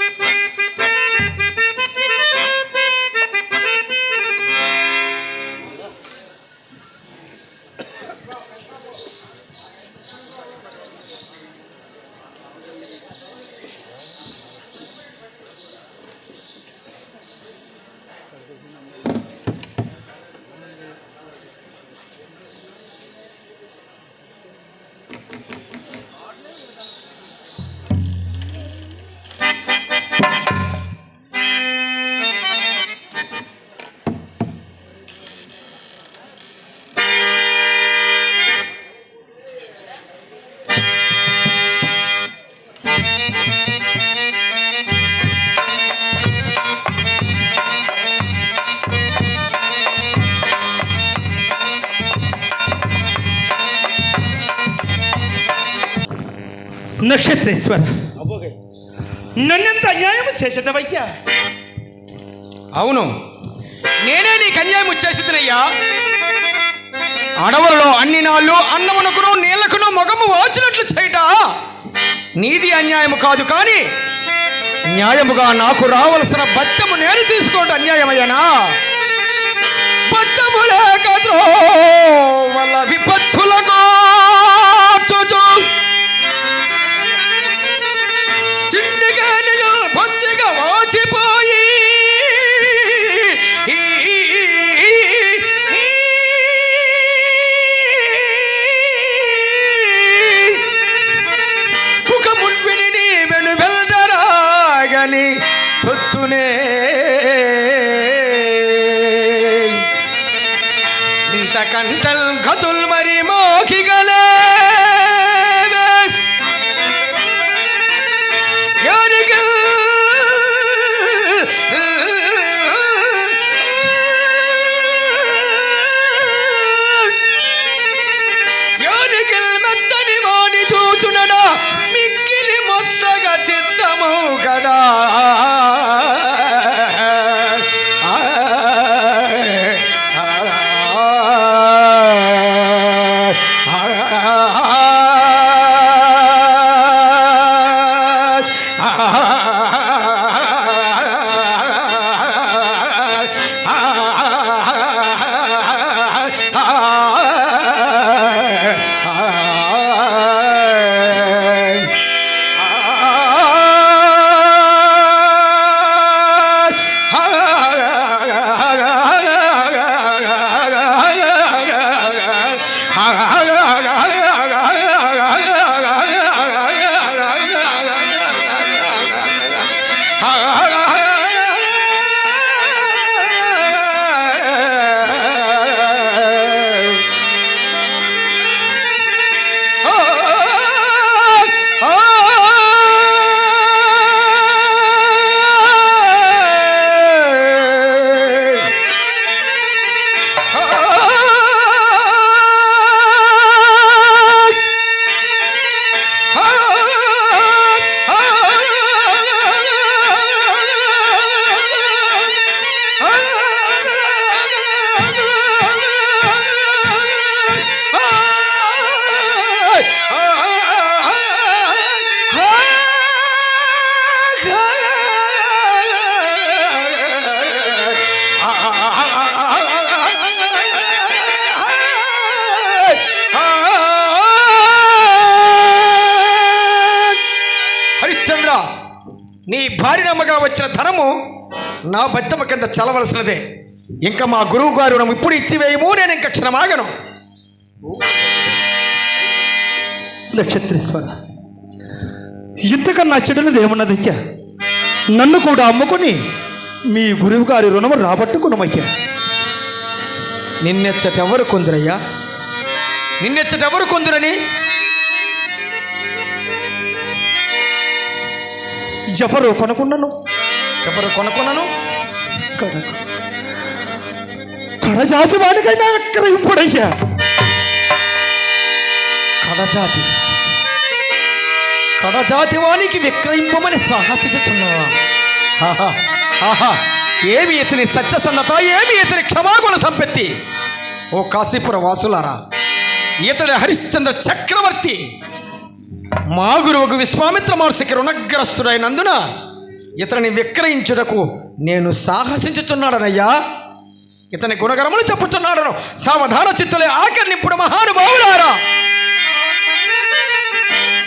Ha ha ha! నక్షత్రేశ్వర. నన్నెంత అన్యాయం చేసేదవయ్యా? అవును. నేనే నీ కన్యాయం చేసినయ్యా అడవులలో అన్ని నాళ్ళు అన్నమునకును నీళ్ళకును మగము వాచినట్లు చేయట నీది అన్యాయము కాదు కానీ న్యాయముగా నాకు రావలసిన బట్టము నేను తీసుకోవడం అన్యాయమయ్యానా? బట్టము లేక వల్ల వచ్చిన ధనము నా బద్దమ కింద చలవలసినదే ఇంకా మా గురువు గారు ఇప్పుడు ఇచ్చివేయము నేను ఇంకా క్షణమాగను. నక్షత్రేశ్వర ఇంతకన్నా చెడులది ఏమన్నదయ్యా నన్ను కూడా అమ్ముకొని మీ గురువు గారి రుణము రాబట్టుకున్నామయ్యా నిన్నెచ్చటెవరు కొందరయ్యా? నిన్నెచ్చటెవరు కొందరని? ఎవరు కొనుకున్నాను ఎవరు కడ కడజాతి వాడికైనా ఎక్కడ ఇప్పుడయ్యా. కడజాతి. కడజాతి వానికి విక్రయింపమని సాహసించుచున్నావా ఏమి ఇతని సత్యసన్నత ఏమి ఇతని క్షమాగుణ సంపత్తి? ఓ కాశీపుర వాసులారా ఇతడి హరిశ్చంద్ర చక్రవర్తి. మా గురువుకు విశ్వామిత్ర మహర్షికి రుణగ్రస్తుడైనందున ఇతనిని విక్రయించుటకు నేను సాహసించుచున్నాడనయ్యా ఇతని గుణగరములు చెప్పుచున్నాడను. సావధాన చిత్తులే ఆకర్నిప్పుడు మహానుభావులారా.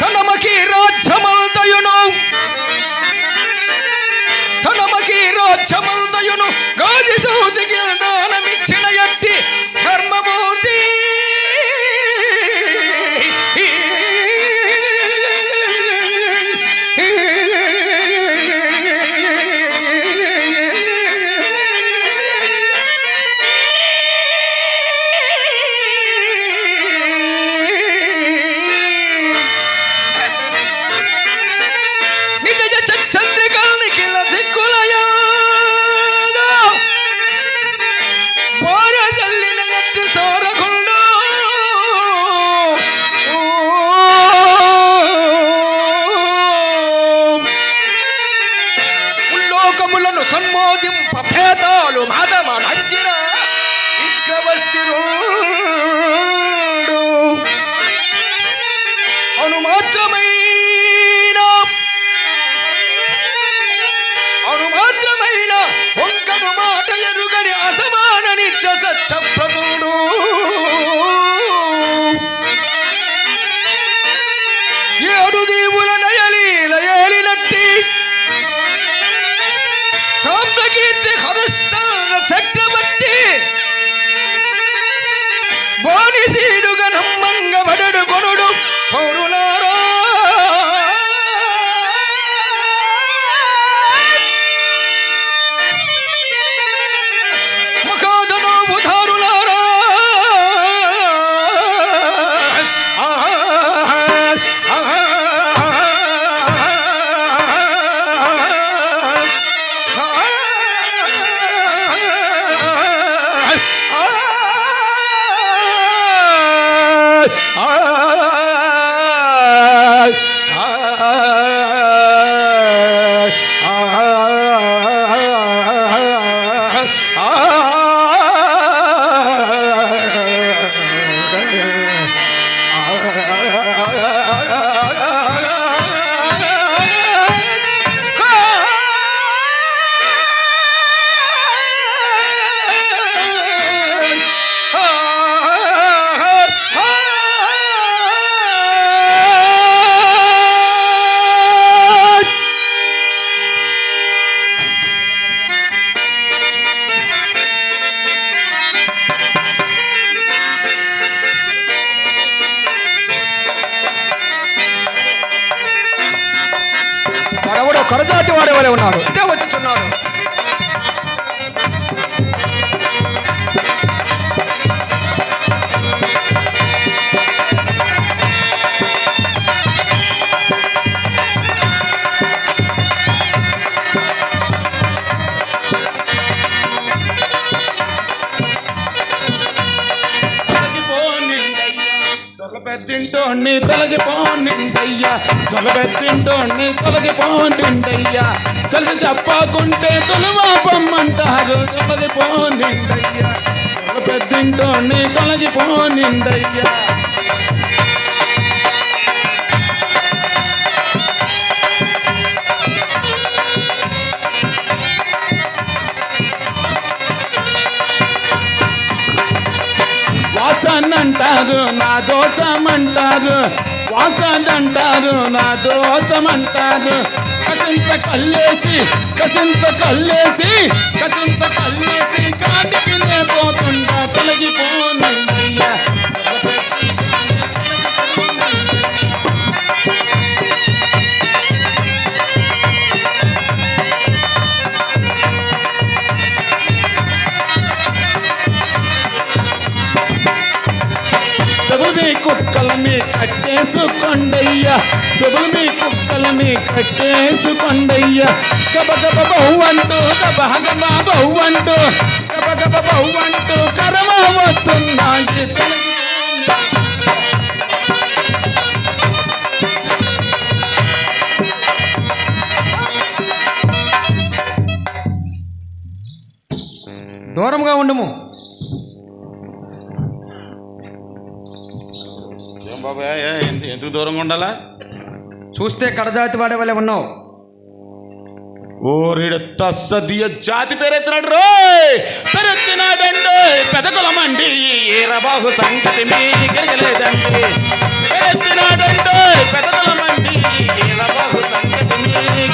తనమకి రాజ్యమంతయును. తనమకి రాజ్యమంతయును. గాది సౌదికి దానమిచ్చిన ఎట్టి అను మాత్రమైన అను మాత్రమైన ఒక్కను మాట ఎరుగని అసమాన నిత్య సత్యప్రదుడు తొలబెత్తింటోణ్ణి తొలగిపోనిండయ్యా. తొలబెత్తింటోణ్ణి తొలగిపోనిండయ్యా. తెలిసి చెప్పకుంటే తొలవాపమ్మంటారు తొలగిపోనిండయ్యా. తొలబెత్తింటోణ్ణి తొలగిపోనిండయ్యా. అంటారు నా దోషం అంటారు వాసన్ అంటారు నా దోషం అంటారు కసింత కల్లేసి కసింత కల్లేసి కసింత కల్లేసి కాటికి పోతుంటా తొలగిపోనయ్యా డబుల్ మీ కుక్కలని కట్టేసుకోండయ్యా. డబుల్ మీ కుక్కలని కట్టేసుకోండయ్యా. గబ గబ బహువంటూ గబ గబ బహువంటూ గబ గబ బహువంటూ కరమ వస్తున్నాయి దూరంగా ఉండము. ఏం దూరం ఎందుకు ఉండాలా చూస్తే కడజాతి వాడే వలె ఉన్నావు ఓరిడు తస్సదియ జాతి పేరెత్తినాడు రోయ్ పేరెత్తినాడండి పెదకులమండి ఈరబాహు సంగతి మీ గెలగలేదండి పేరెత్తినాడండి పెదకులమండి ఈరబాహు సంగతి మీ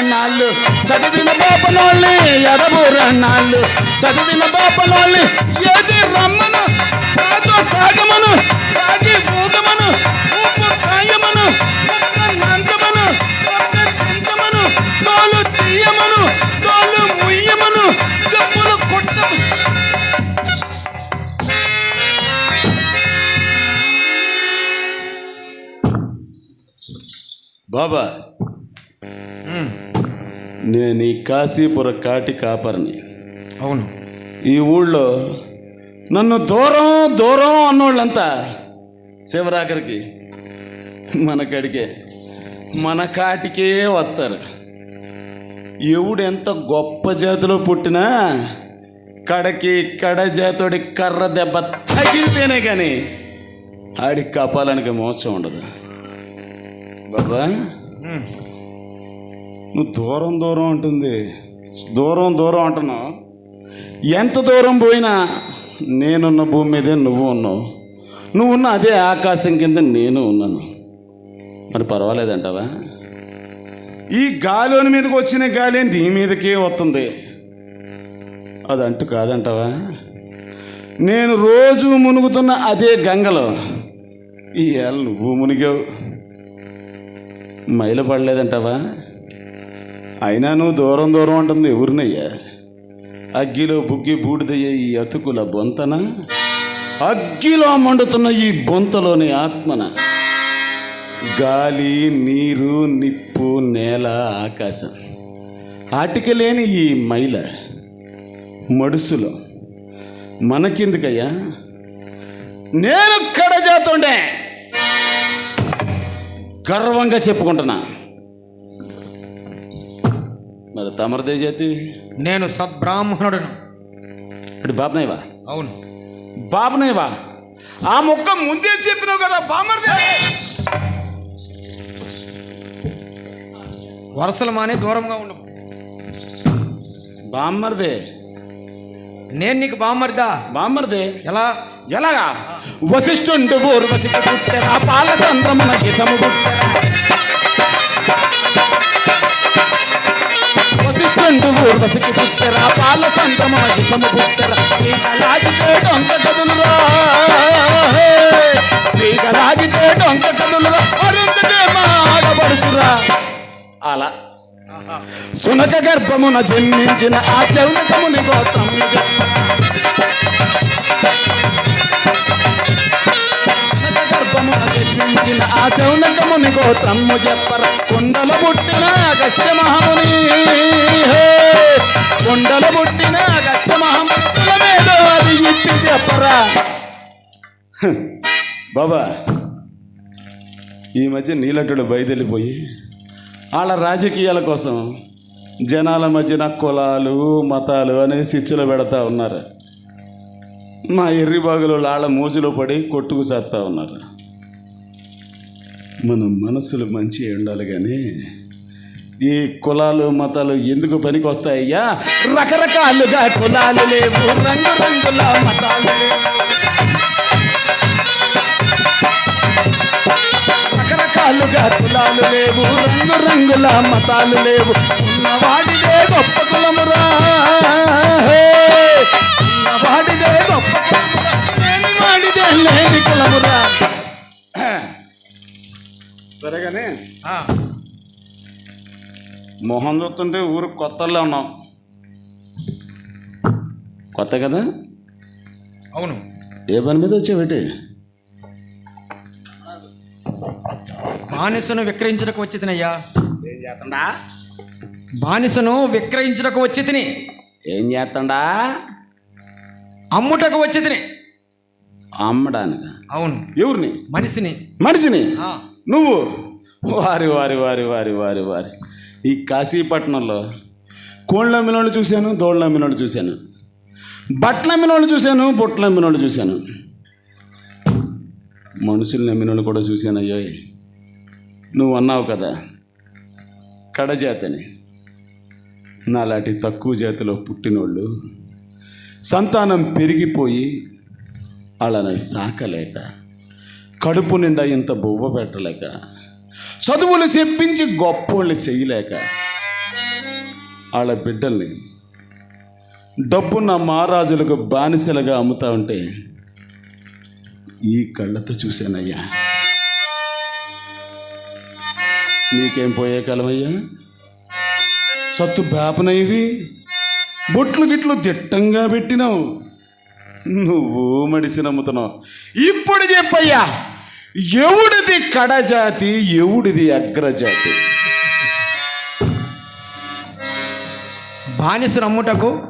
ఎదపురాణాలు చదివిన బాపనోళ్ళి ఎదపురాణాలు చదివిన బాపనోళ్ళి ఏది రమ్మను? కాదు తాగమను తాగి ఊగమను ఉప్పు కాయమను ఒక్క నందమను ఒక్క చెంచమను తోలు తీయమను తోలు ముయ్యమను చెప్పులు కొట్టమను. బాబా నేను ఈ కాశీపుర కాటి కాపరిని. అవును. ఈ ఊళ్ళో నన్ను దూరం దూరం అన్నోళ్ళంతా శివరాఖరికి మన కడికే మన కాటికే వస్తారు. ఎవడు ఎంత గొప్ప జాతిలో పుట్టినా కడకి కడ జాతుడి కర్ర దెబ్బ తగిలితేనే కానీ ఆడికి కాపాలానికి మోసం ఉండదు. బాబా నువ్వు దూరం దూరం ఉంటుంది దూరం దూరం అంటున్నావు ఎంత దూరం పోయినా నేనున్న భూమి మీదే నువ్వు ఉన్నావు. నువ్వు ఉన్న అదే ఆకాశం కింద నేను ఉన్నాను. మరి పర్వాలేదంటావా? ఈ గాలిని మీదకి వచ్చిన గాలి నీ మీదకే వస్తుంది. అది అంటూ కాదంటావా? నేను రోజు మునుగుతున్న అదే గంగలో. ఈ ఏళ్ళ నువ్వు మునిగావు. మైలు పడలేదంటావా? అయినా నువ్వు దూరం దూరం ఉంటుంది ఎవరినయ్యా అగ్గిలో బుగ్గి బూడిదయ్యే ఈ అతుకుల బొంతన అగ్గిలో మండుతున్న ఈ బొంతలోని ఆత్మన గాలి నీరు నిప్పు నేల ఆకాశం ఆటికి లేని ఈ మైల మడుసులో మనకెందుకయ్యా? నేను కడజాతుండే. గర్వంగా చెప్పుకుంటున్నా. మరి తమరదే జాతి నేను సద్బ్రాహ్మణుడను. ఇటు బాబనయ్యవా? అవును. బాబనయ్యవా? ఆ ముక్క ముందే చెప్పినావు కదా బామర్దే వరసలు మానే దూరంగా ఉండు. బామ్మర్దే నేను నీకు బామ్మర్దా బామ్మర్దే ఎలా? ఎలాగా? వశిష్ఠుండు ఊర్వశికి పుట్టెరా పాలచంద్రమున హితము పుట్టెరా. వశిష్ఠుండు ఊర్వశికి పుట్టెరా పాల హితము పుట్టెరా. ఈగలాగితే డొంక కదులురా ఈగలాగితే డొంక కదులురా అరుంధతే మాడబడుచురా అలా. సునక గర్భమున జన్మించిన ఆ శౌనకముని గోత్రము జన్మించిన ఆ శౌనకముని గోత్రము చెప్పర. కొండల పుట్టిన అగస్య మహముని. కొండల పుట్టిన అగస్య మహాముని. అది ఇప్పి చెప్పరా. బాబా ఈ మధ్య నీలటుడు బయదెళ్ళిపోయి వాళ్ళ రాజకీయాల కోసం జనాల మధ్యన కులాలు మతాలు అనే శిచ్చులు పెడతా ఉన్నారు. మా ఎర్రిబాగులు వాళ్ళ మోజులో పడి కొట్టుకు చేస్తా ఉన్నారు. మన మనసులు మంచి ఉండాలి కానీ ఈ కులాలు మతాలు ఎందుకు పనికి వస్తాయ్యా రకరకాలుగా కులాలు లేవు రంగు రంగుల మతాలు లేవు. రకరకాలుగా కులాలు లేవు రంగు రంగుల మతాలు లేవు. ఉన్నవాడిదే గొప్ప కులమురా. ఉన్నవాడిదే గొప్ప కులమురా. లేని వాడిదే లేని కులమురా. సరేగానే మొహం చూస్తుంటే ఊరు కొత్తలో ఉన్నాం. కొత్త కదా? అవును. ఏ పని మీద వచ్చావేటి? బానిసను విక్రయించుటకు వచ్చి తినయ్యా ఏం చేస్తుండా? బానిసను విక్రయించుటకు వచ్చి తిని ఏం చేస్తుండా? అమ్ముటకు వచ్చి తిని అమ్మడానికి? అవును. ఎవరిని? మనిషిని. మనిషిని? నువ్వు? వారి వారి వారి వారి వారి వారి. ఈ కాశీపట్నంలో కోళ్ళ అమ్మిన చూశాను దోళ్ళ అమ్మిన చూశాను. బట్టలు అమ్మిన చూశాను బుట్టలు అమ్మినోళ్ళు చూశాను. మనుషులు నమ్మినోళ్ళు కూడా చూశాను అయ్యో. నువ్వు అన్నావు కదా కడజాతని నాలాంటి తక్కువ జాతిలో పుట్టినోళ్ళు సంతానం పెరిగిపోయి వాళ్ళని సాకలేక కడుపు నిండా ఇంత బువ్వ పెట్టలేక చదువులు చెప్పించి గొప్పోళ్ళు చేయలేక వాళ్ళ బిడ్డల్ని డబ్బున్న మహారాజులకు బానిసలుగా అమ్ముతా ఉంటే ఈ కళ్ళతో చూశానయ్యా. నీకేం పోయే కాలమయ్యా? సత్తు బేపనైవి బొట్లు గిట్లు దిట్టంగా పెట్టినావు. నువ్వు మడిసి నమ్ముతున్నావు. ఇప్పుడు చెప్పయ్యా. ఎవడిది కడజాతి ఎవడిది అగ్రజాతి? బానిసను అమ్ముటకు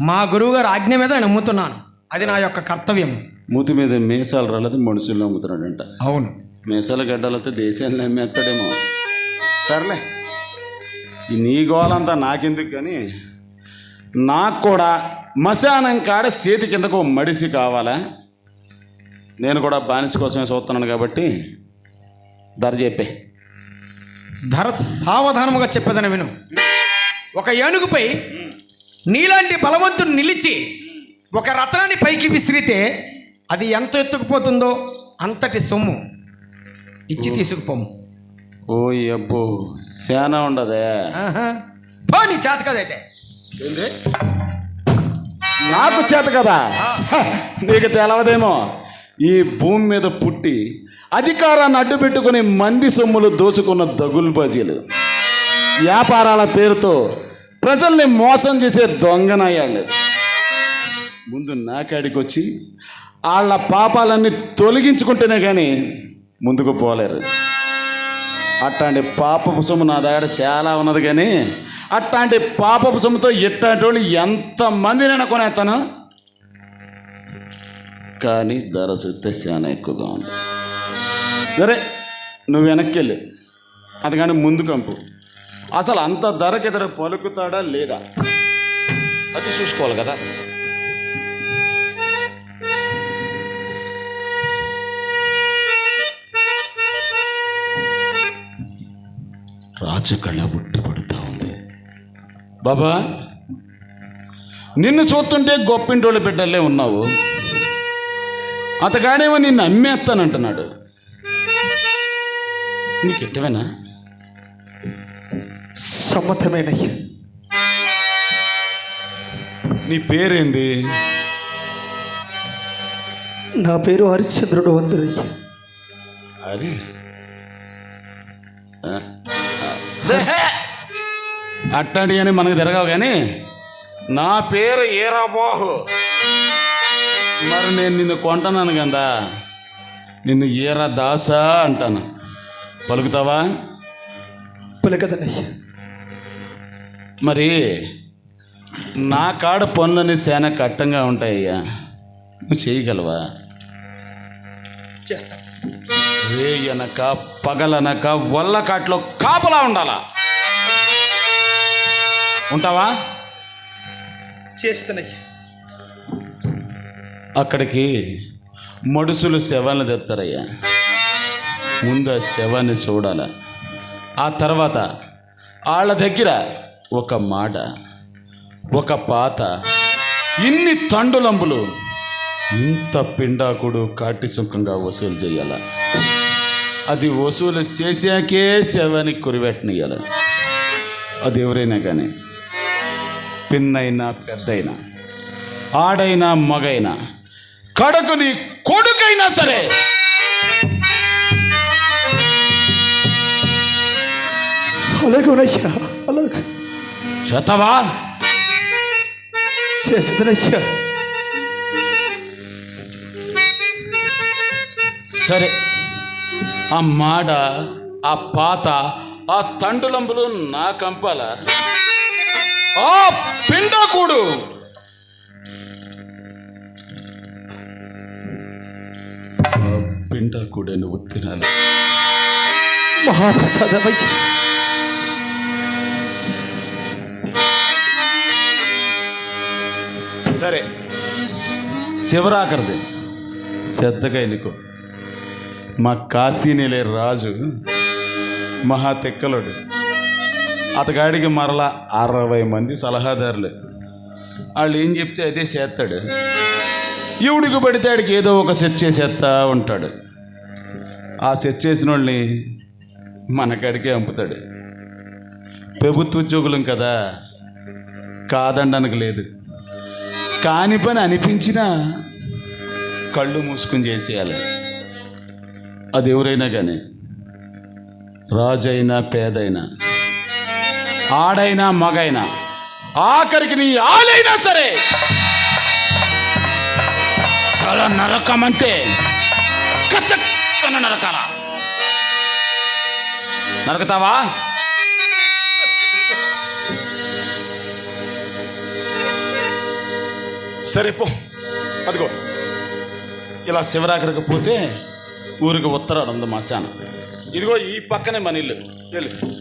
మా గురువుగారు ఆజ్ఞ మీద నేను అమ్ముతున్నాను అది నా యొక్క కర్తవ్యం. మూతి మీద మీసాలు రాలేదు మనుషులు నమ్ముతున్నాడంట. అవును. మీసాల గడ్డలతో దేశాన్ని అమ్మేస్తాడేమో సర్లే. ఈ నీ గోలంతా నాకెందుకు కానీ నాకు కూడా మశానం కాడ చేతి కిందకు మడిసి కావాలా? నేను కూడా బానిస కోసమే చూస్తున్నాను కాబట్టి ధర చెప్పే. ధర సావధానముగా చెప్పదని విను. ఒక ఏనుగుపై నీలాంటి బలవంతుడు నిలిచి ఒక రత్నాన్ని పైకి విసిరితే అది ఎంత ఎత్తుకుపోతుందో అంతటి సొమ్ము. ఇచ్చి తీసుకుపోము. ఓ అబ్బో శానా ఉండదే. పో నీ చేత కదైతే నాకు చేత కదా? నీకు తెలవదేమో. ఈ భూమి మీద పుట్టి అధికారాన్ని అడ్డు పెట్టుకుని మంది సొమ్ములు దోచుకున్న దగుల్బాజీలు వ్యాపారాల పేరుతో ప్రజల్ని మోసం చేసే దొంగనయ్యాళ్ళు ముందు నాకాడికి వచ్చి వాళ్ళ పాపాలన్నీ తొలగించుకుంటేనే కానీ ముందుకు పోలేరు. అట్లాంటి పాపపు సొమ్ము నా దగ్గర చాలా ఉన్నది కానీ అట్లాంటి పాపపు సొమ్ముతో ఇట్లాంటి వాళ్ళు ఎంతమందినైనా కొనేస్తాను. కానీ ధర చూస్తే చాలా ఎక్కువగా ఉంది. సరే నువ్వు వెనక్కి వెళ్ళు. అది కానీ ముందు కంపు. అసలు అంత ధరకి ఇతడు పలుకుతాడా లేదా? అది చూసుకోవాలి కదా. రాచకళ ఉట్టిపడుతూ ఉంది. బాబా నిన్ను చూస్తుంటే గొప్పింటోళ్ళు బిడ్డలే ఉన్నావు. అతగాడేమో నిన్ను అమ్మేస్తానంటున్నాడు. నీకు ఇష్టమేనా? సమ్మతమేనయ్యా నీ పేరేంది? నా పేరు హరిశ్చంద్రుడు వందరయ్య అరే అట్లాంటి అని మనకు తిరగవు కానీ నా పేరు ఈరాబాహు మరి నేను నిన్ను కొంటున్నాను కదా నిన్ను ఈరా దాసా అంటాను. పలుకుతావా? పలకదనయ్యా మరి నా కాడ పనులని సేన కట్టంగా ఉంటాయ్యా. నువ్వు చేయగలవా? చేస్తాను రేయనక పగలనక వల్లకాట్లో కాపలా ఉండాలా? ఉంటావా? చేస్తానయ్యా. అక్కడికి మడుసులు శవాన్ని తెస్తారయ్యా ముందు ఆ శవాన్ని చూడాల. ఆ తర్వాత వాళ్ళ దగ్గర ఒక మాట ఒక పాత ఇన్ని తండులంబులు ఇంత పిండాకుడు కాటి సుఖంగా వసూలు చేయాల. అది వసూలు చేశాకే శవానికి కురిపెట్టనియాల అది ఎవరైనా కానీ పిన్నైనా పెద్దయినా ఆడైనా మగైనా కడకుని కొడుకైనా సరే. అలాగేనయ్యా అలాగే. చేతావా? చేసేదనయ్యా సరే ఆ మాడ ఆ పాత ఆ తండులంబులు నా కంపాల. ఆ పిండకూడు. ఆ పిండకూడే నువ్వు తినాలి. మహాప్రసాదమయ్యా. సరే. శివరాకరిది. శ్రద్ధగా ఎన్నుకో. మా కాశీనిలే రాజు మహా తెక్కలుడు. అతగాడికి మరలా అరవై మంది సలహాదారులు. వాళ్ళు ఏం చెప్తే అదే చేస్తాడు. ఇవుడికి పడితే ఆడికి ఏదో ఒక సెట్ చేసేస్తా ఉంటాడు. ఆ సెట్ చేసిన వాళ్ళని మనకాడికే పంపుతాడు. ప్రభుత్వ ఉద్యోగులం కదా కాదండనకు లేదు కాని పని అనిపించినా కళ్ళు మూసుకుని చేసేయాలి. అది ఎవరైనా కానీ రాజైనా పేదైనా ఆడైనా మగైనా ఆఖరికి నీ ఆలైనా సరే తల నరకమంటే కచక్కన నరకాల. నరకతావా? సరే పో. అదిగో. ఇలా శివరాకరికి పోతే ఊరికి ఉత్తరాడు ఉంది మశానం. ఇదిగో ఈ పక్కనే మన ఇల్లు. వెళ్ళు.